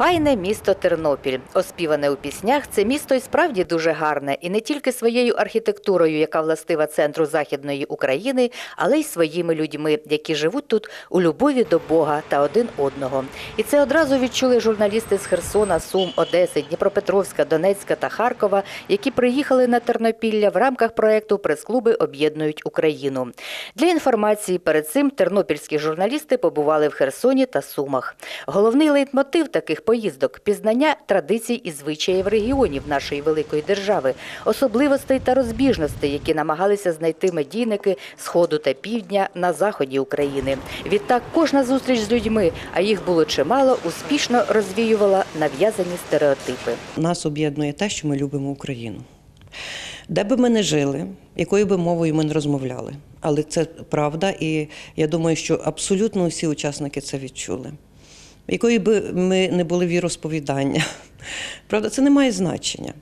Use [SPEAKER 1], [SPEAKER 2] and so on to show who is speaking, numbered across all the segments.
[SPEAKER 1] Файне місто Тернопіль, оспіване у піснях, це місто і справді дуже гарне, і не тільки своєю архітектурою, яка властива центру західної України, але й своїми людьми, які живуть тут у любові до Бога та один одного. І це одразу відчули журналісти з Херсона, Сум, Одеси, Дніпропетровська, Донецька та Харкова, які приїхали на Тернопілля в рамках проекту Прес-клуби об'єднують Україну. Для інформації перед цим тернопільські журналісти побували в Херсоні та Сумах. Головний лейтмотив таких поїздок пізнання традицій і звичаїв регіонів нашої великої держави, особливостей та розбіжностей, які намагалися знайти медійники сходу та півдня на заході України. Відтак кожна зустріч з людьми, а їх було чимало, успішно розвіювала нав'язані стереотипи.
[SPEAKER 2] Нас об'єднує те, що ми любимо Україну. Де би ми не жили, якою би мовою ми не розмовляли. Але це правда, і я думаю, що абсолютно всі учасники це відчули. Якої би ми не були віросповідання. Правда, це не має значення.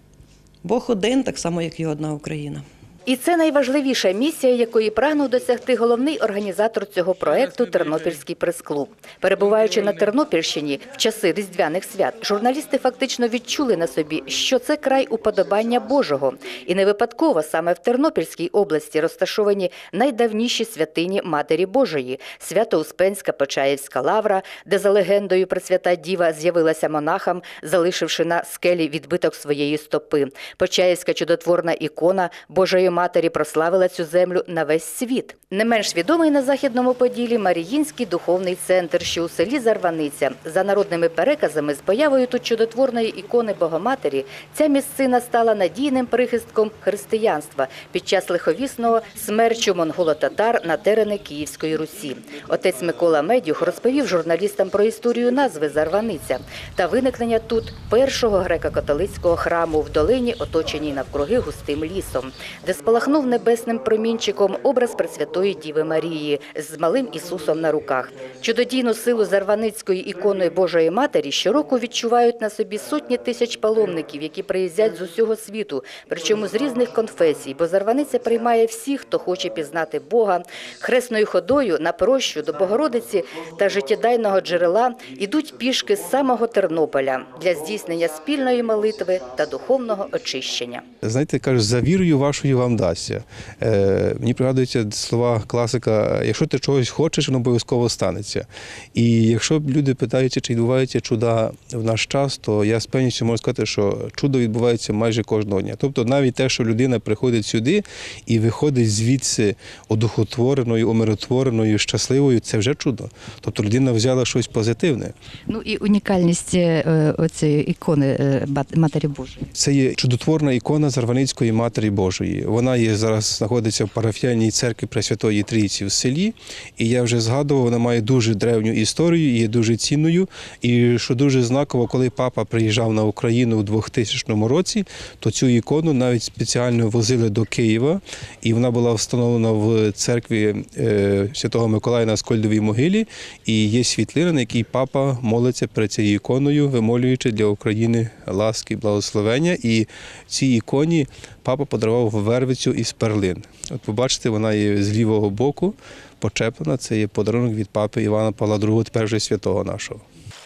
[SPEAKER 2] Бог один, так само, як і одна Україна.
[SPEAKER 1] І це найважливіша місія, якої прагнув досягти головний організатор цього проекту Тернопільський прес-клуб. Перебуваючи на Тернопільщині в часи різдвяних свят, журналісти фактично відчули на собі, що це край уподобання Божого, і не випадково саме в Тернопільській області розташовані найдавніші святині Матері Божої Свято-Успенська Почаївська лавра, де за легендою Пресвята Діва з'явилася монахам, залишивши на скелі відбиток своєї стопи. Почаївська чудотворна ікона Божої Матері прославила цю землю на весь світ. Не менш відомий на західному поділі Маріїнський духовний центр, що у селі Зарваниця. За народними переказами, з появою тут чудотворної ікони Богоматері, ця місцина стала надійним прихистком християнства під час лиховісного смерчу монголо-татар на терени Київської Русі. Отець Микола Медюх розповів журналістам про історію назви Зарваниця та виникнення тут першого греко-католицького храму в долині, оточеній навкруги густим лісом, де спалахнув небесним промінчиком образ Пресвятої Діви Марії з малим Ісусом на руках. Чудодійну силу Зарваницької ікони Божої Матері щороку відчувають на собі сотні тисяч паломників, які приїздять з усього світу, причому з різних конфесій, бо Зарваниця приймає всіх, хто хоче пізнати Бога. Хресною ходою на прощу до Богородиці та життєдайного джерела ідуть пішки з самого Тернополя для здійснення спільної молитви та духовного очищення.
[SPEAKER 3] Знаєте, кажуть, за вірою вашою вам дасться. Е, мені пригадуються слова класика: якщо ти чогось хочеш, воно обов'язково станеться. І якщо люди питаються, чи відбуваються чуда в наш час, то я з певністю можу сказати, що чудо відбувається майже кожного дня. Тобто, навіть те, що людина приходить сюди і виходить звідси одухотвореною, умиротвореною, щасливою, це вже чудо. Тобто людина взяла щось позитивне.
[SPEAKER 4] Ну і унікальність е, оцієї ікони е, Матері Божої.
[SPEAKER 3] Це є чудотворна ікона Зарваницької Матері Божої. Вона є зараз знаходиться в парафіальній церкві Пресвятої Трійці в селі. І я вже згадував, вона має дуже древню історію, є дуже цінною. І що дуже знаково, коли папа приїжджав на Україну у 2000 році, то цю ікону навіть спеціально возили до Києва, і вона була встановлена в церкві е, Святого Миколая на Скольдовій могилі. І є світлина, на якій папа молиться перед цією іконою, вимолюючи для України ласки, благословення. І цій іконі папа подарував вервицю із перлин. От побачите, вона є з лівого боку почеплена. Це є подарунок від папи Івана Павла II, тепер вже святого нашого.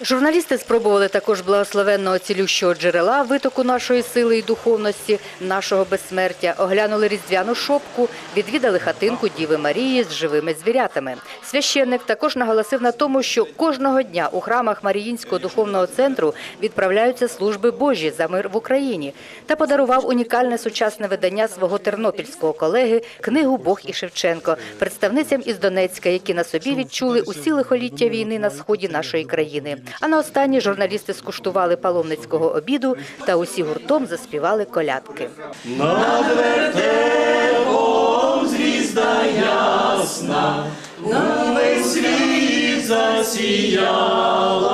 [SPEAKER 1] Журналісти спробували також благословенного цілющого джерела витоку нашої сили і духовності, нашого безсмертя, оглянули різдвяну шопку, відвідали хатинку Діви Марії з живими звірятами. Священник також наголосив на тому, що кожного дня у храмах Маріїнського духовного центру відправляються служби Божі за мир в Україні та подарував унікальне сучасне видання свого тернопільського колеги книгу Бог і Шевченко представницям із Донецька, які на собі відчули усі лихоліття війни на сході нашої країни. А на останні журналісти скуштували паломницького обіду та усі гуртом заспівали колядки.
[SPEAKER 5] Над вертепом звізда ясна, на весь світ засіяла,